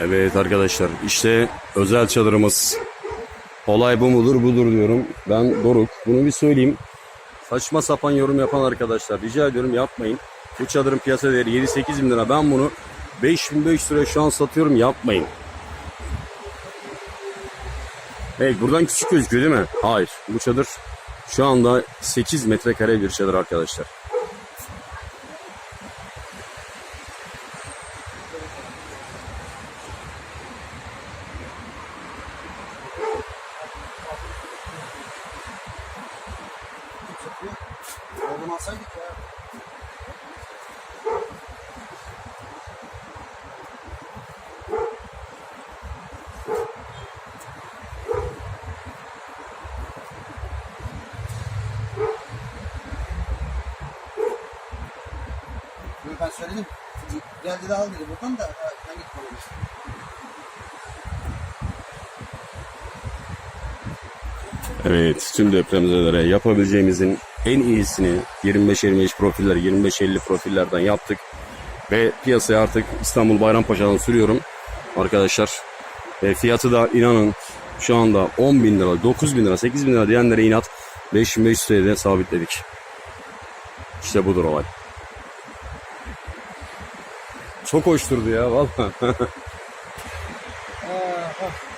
Evet arkadaşlar işte özel çadırımız. Olay bu mudur budur diyorum. Ben Doruk. Bunu bir söyleyeyim. Saçma sapan yorum yapan arkadaşlar rica ediyorum yapmayın. Bu çadırın piyasa değeri 7-8 bin lira. Ben bunu 5500 liraya şu an satıyorum yapmayın. Evet buradan küçük gözüküyor değil mi? Hayır. Bu çadır şu anda 8 metrekare bir çadır arkadaşlar. Oğlum alsaydık ya. Ben söyledim. Geldi de al dedi buradan da ben gitmedim. Evet, tüm depremzedelere yapabileceğimizin en iyisini 25-25 profiller, 25-50 profillerden yaptık. Ve piyasaya artık İstanbul Bayrampaşa'dan sürüyorum. Arkadaşlar e, fiyatı da inanın şu anda 10 bin lira, 9 bin lira, 8 bin lira diyenlere inat 5500 TL'de sabitledik. İşte budur olay. Çok hoş durdu ya valla.